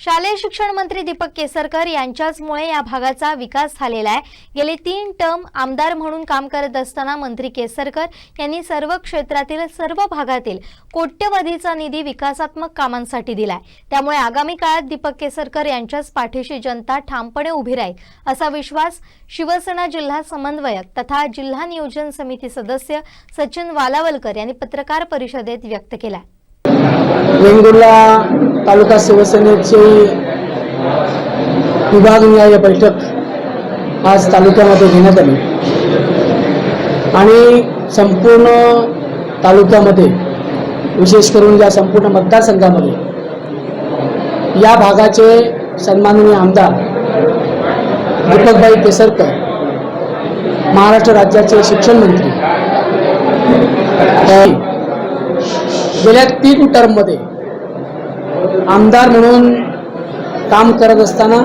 शालेय शिक्षण मंत्री दीपक केसरकर यांच्याचमुळे या भागाचा विकास झालेला आहे. गेले तीन टर्म आमदार म्हणून काम करत असताना मंत्री केसरकर यांनी सर्व क्षेत्रातील सर्व भागातील कोट्यवधीचा निधी विकासात्मक कामांसाठी दिलाय. त्यामुळे आगामी काळात दीपक केसरकर यांच्याच पाठीशी जनता ठामपणे उभी राहील असा विश्वास शिवसेना जिल्हा समन्वयक तथा जिल्हा नियोजन समिती सदस्य सचिन वालावलकर यांनी पत्रकार परिषदेत व्यक्त केलाय. वेंगुर्ला तालुका शिवसेनेची विभागनिहाय बैठक आज तालुक्यामध्ये घेण्यात आली. आणि संपूर्ण तालुक्यामध्ये विशेष करून या संपूर्ण मतदारसंघामध्ये या भागाचे सन्माननीय आमदार दीपकभाई केसरकर महाराष्ट्र राज्याचे शिक्षण मंत्री गेल्या तीन टर्ममध्ये आमदार म्हणून काम करत असताना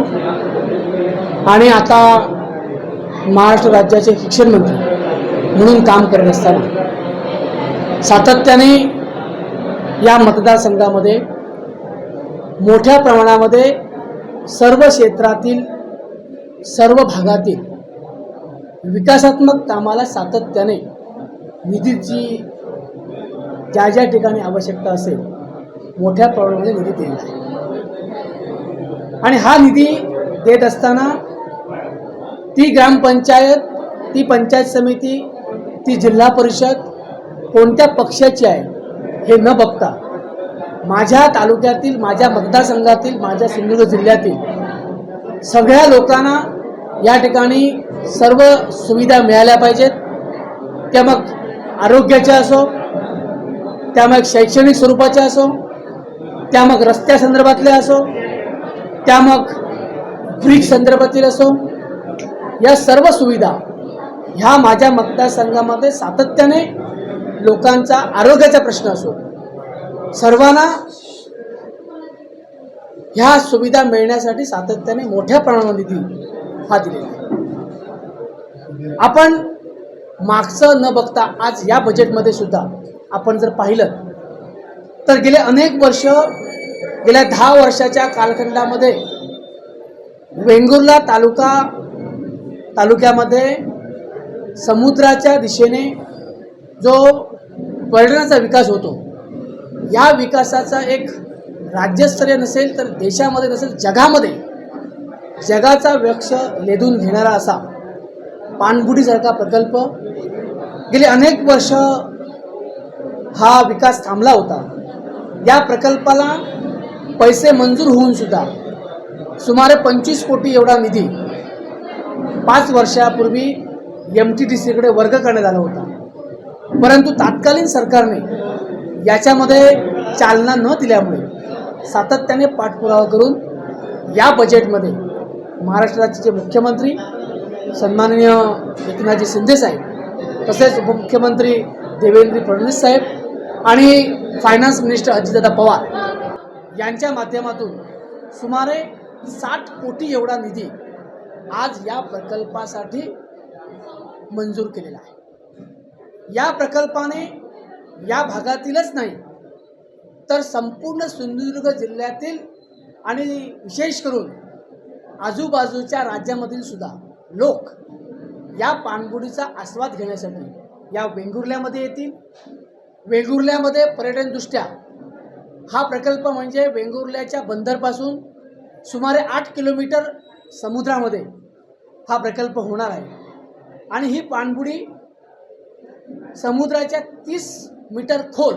आणि आता महाराष्ट्र राज्याचे शिक्षण मंत्री म्हणून काम करत असताना सातत्याने या मतदारसंघामध्ये मोठ्या प्रमाणामध्ये सर्व क्षेत्रातील सर्व भागातील विकासात्मक कामाला सातत्याने निधीची ज्या ज्या ठिकाणी आवश्यकता असेल मोठ्या प्रमाणामध्ये निधी दिलेला आहे आणि हा निधी देत असताना ती ग्रामपंचायत ती पंचायत समिती ती जिल्हा परिषद कोणत्या पक्षाची आहे हे न बघता माझ्या तालुक्यातील माझ्या मतदारसंघातील माझ्या सिंधुदुर्ग जिल्ह्यातील सगळ्या लोकांना या ठिकाणी सर्व सुविधा मिळाल्या पाहिजेत. त्या मग आरोग्याच्या असो त्या मग शैक्षणिक स्वरूपाच्या असो त्या मग रस्त्यासंदर्भातल्या असो त्या मग ब्रिज संदर्भातील असो या सर्व सुविधा ह्या माझ्या मतदारसंघामध्ये सातत्याने लोकांचा आरोग्याचा प्रश्न असो. सर्वांना ह्या सुविधा मिळण्यासाठी सातत्याने मोठ्या प्रमाणामध्ये निधी हा दिलेला आहे. आपण मागचं न बघता आज या बजेटमध्ये सुद्धा आपण जर पाहिलं तर गेले अनेक वर्ष गेल्या दहा वर्षाच्या कालखंडामध्ये वेंगुर्ला तालुका तालुक्यामध्ये समुद्राच्या दिशेने जो पर्यटनाचा विकास होतो या विकासाचा एक राज्यस्तरीय नसेल तर देशामध्ये नसेल जगामध्ये जगाचा वृक्ष लेदून घेणारा असा पाणबुडीसारखा प्रकल्प गेले अनेक वर्ष हा विकास थांबला होता. या प्रकल्पाला पैसे मंजूर होऊन सुद्धा सुमारे पंचवीस कोटी एवढा निधी पाच वर्षापूर्वी एम टी डी सीकडे वर्ग करण्यात आला होता. परंतु तात्कालीन सरकारने याच्यामध्ये चालना न दिल्यामुळे सातत्याने पाठपुरावा करून या बजेटमध्ये महाराष्ट्र राज्याचे मुख्यमंत्री सन्माननीय एकनाथजी शिंदे साहेब तसेच उपमुख्यमंत्री देवेंद्र फडणवीस साहेब आणि फायनान्स मिनिस्टर अजितदादा पवार यांच्या माध्यमातून सुमारे साठ कोटी एवढा निधी आज या प्रकल्पासाठी मंजूर केलेला आहे. या प्रकल्पाने या भागातीलच नाही तर संपूर्ण सिंधुदुर्ग जिल्ह्यातील आणि विशेष करून आजूबाजूच्या राज्यामधील सुद्धा लोक या पाणबुडीचा आस्वाद घेण्यासाठी या वेंगुर्ल्यामध्ये येतील. वेंगुर्ल्यामध्ये पर्यटनदृष्ट्या हा प्रकल्प म्हणजे वेंगुर्ल्याच्या बंदरपासून सुमारे आठ किलोमीटर समुद्रामध्ये हा प्रकल्प होणार आहे. आणि ही पाणबुडी समुद्राच्या तीस मीटर खोल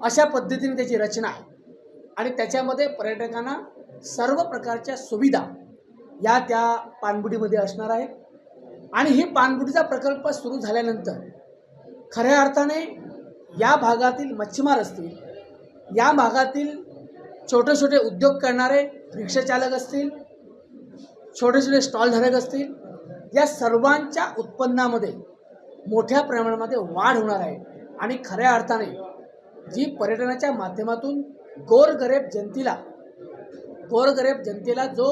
अशा पद्धतीने त्याची रचना आहे. आणि त्याच्यामध्ये पर्यटकांना सर्व प्रकारच्या सुविधा या त्या पाणबुडीमध्ये असणार आहेत. आणि ही पाणबुडीचा प्रकल्प सुरू झाल्यानंतर खऱ्या अर्थाने या भागातील मच्छीमार असतील या भागातील छोटे छोटे उद्योग करणारे रिक्षाचालक असतील छोटे छोटे स्टॉलधारक असतील या सर्वांच्या उत्पन्नामध्ये मोठ्या प्रमाणामध्ये वाढ होणार आहे. आणि खऱ्या अर्थाने जी पर्यटनाच्या माध्यमातून गोरगरेब जनतेला गोरगरेब जनतेला जो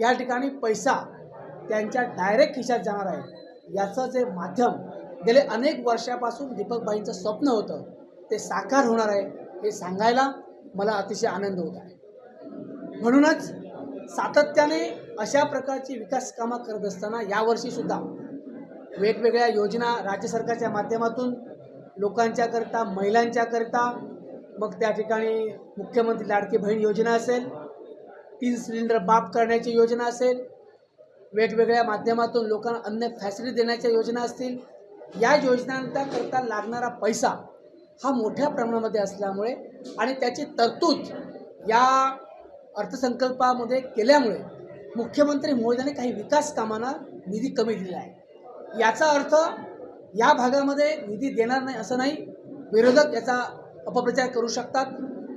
या ठिकाणी पैसा त्यांच्या डायरेक्ट खिशात जाणार आहे याचं जे माध्यम गेले अनेक वर्षापासून दीपकबाईंचं स्वप्न होतं. ते साकार होणार आहे हे सांगायला मला अतिशय आनंद होत आहे. म्हणूनच सातत्याने अशा प्रकारची विकास कामं करत असताना यावर्षीसुद्धा वेगवेगळ्या योजना राज्य सरकारच्या माध्यमातून लोकांच्याकरता महिलांच्याकरता मग त्या ठिकाणी मुख्यमंत्री लाडकी बहीण योजना असेल तीन सिलेंडर बाप करण्याची योजना असेल वेगवेगळ्या माध्यमातून लोकांना अन्य फॅसिलिटी देण्याच्या योजना असतील या योजनांचा करता लागणारा पैसा हा मोठ्या प्रमाणामध्ये असल्यामुळे आणि त्याची तरतूद या अर्थसंकल्पामध्ये केल्यामुळे मुख्यमंत्री महोदयाने काही विकास कामांना निधी कमी दिला आहे. याचा अर्थ या भागामध्ये निधी देणार नाही असं नाही विरोधक याचा अपप्रचार करू शकतात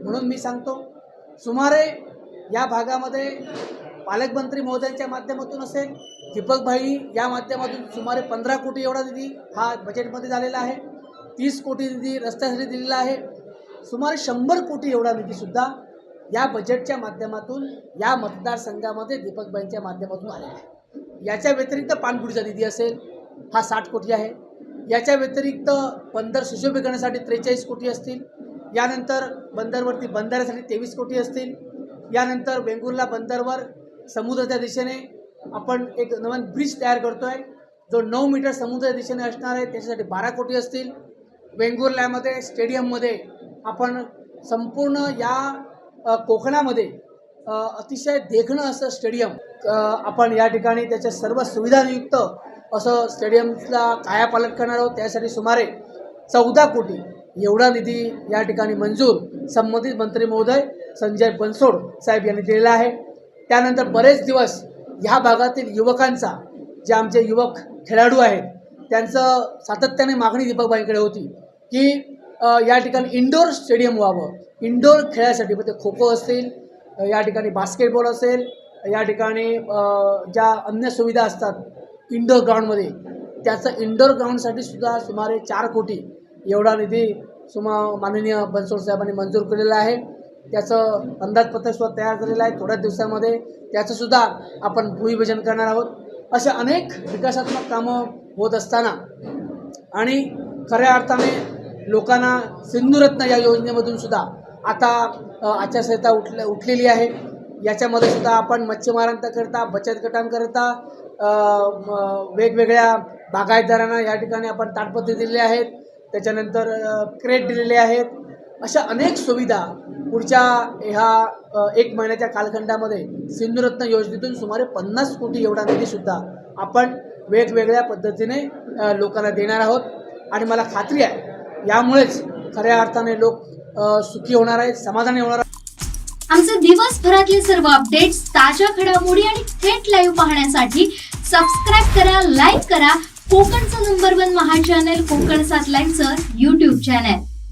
म्हणून मी सांगतो. सुमारे या भागामध्ये पालकमंत्री महोदयांच्या माध्यमातून असेल दीपकभाई या माध्यमातून सुमारे पंधरा कोटी एवढा निधी हा बजेटमध्ये झालेला आहे. तीस कोटी निधी रस्त्यासाठी दिलेला आहे. सुमारे शंभर कोटी एवढा निधीसुद्धा या बजेटच्या माध्यमातून या मतदारसंघामध्ये दीपकबाईंच्या माध्यमातून आलेला आहे. याच्या व्यतिरिक्त पाणबुडीचा निधी असेल हा साठ कोटी आहे. याच्या व्यतिरिक्त बंदर सुशोभीकरणासाठी त्रेचाळीस कोटी असतील. यानंतर बंदरवरती बंधाऱ्यासाठी तेवीस कोटी असतील. यानंतर वेंगुर्ला बंदरवर समुद्राच्या दिशेने आपण एक नवीन ब्रिज तयार करतो आहे जो नऊ मीटर समुद्राच्या दिशेने असणार आहे त्याच्यासाठी बारा कोटी असतील. वेंगुर्ल्यामध्ये स्टेडियममध्ये आपण संपूर्ण या कोकणामध्ये अतिशय देखणं असं स्टेडियम आपण या ठिकाणी त्याच्या सर्व सुविधायुक्त असं स्टेडियमला कायापालट करणार आहोत. त्यासाठी सुमारे चौदा कोटी एवढा निधी या ठिकाणी मंजूर संबंधित मंत्री महोदय संजय बनसोड साहेब यांनी दिलेला आहे. त्यानंतर बरेच दिवस ह्या भागातील युवकांचा जे आमचे युवक खेळाडू आहेत त्यांचं सातत्याने मागणी दीपकबाईंकडे होती की या ठिकाणी इंडोर स्टेडियम व्हावं. इंडोर खेळासाठी मग ते खो खो असतील या ठिकाणी बास्केटबॉल असेल या ठिकाणी ज्या अन्य सुविधा असतात इंडोर ग्राउंडमध्ये त्याचं इंडोर ग्राउंडसाठी सुद्धा सुमारे चार कोटी एवढा निधी सुमा माननीय बनसोड साहेबांनी मंजूर केलेला आहे. त्याचं अंदाजपत्रक सुद्धा तयार झालेलं आहे. थोड्याच दिवसामध्ये त्याचंसुद्धा आपण भूविभजन करणार आहोत. अशा अनेक विकासात्मक कामं होत असताना आणि खऱ्या अर्थाने लोकांना सिंधुरत्न या योजनेमधून सुद्धा आता आचारसंहिता उठले उठलेली आहे. याच्यामध्ये सुद्धा आपण मच्छीमारांकरता बचत गटांकरता वेगवेगळ्या बागायतदारांना या ठिकाणी आपण ताडपत्री दिलेले आहेत. त्याच्यानंतर क्रेट दिलेले आहेत. अशा अनेक सुविधा पुढच्या ह्या एक महिन्याच्या कालखंडामध्ये सिंधुरत्न योजनेतून सुमारे पन्नास कोटी एवढा निधीसुद्धा आपण वेगवेगळ्या पद्धतीने लोकांना देणार आहोत. आणि मला खात्री आहे यामुळेच खऱ्या अर्थाने लोक सुखी होणार आहेत समाधानी होणार आहेत. आमचे दिवसभरातले सर्व अपडेट्स ताज्या घडामोडी आणि थेट लाईव्ह पाहण्यासाठी सबस्क्राईब करा लाईक करा. कोकणचं नंबर वन महा चॅनल कोकण सात लाईनचं युट्यूब चॅनल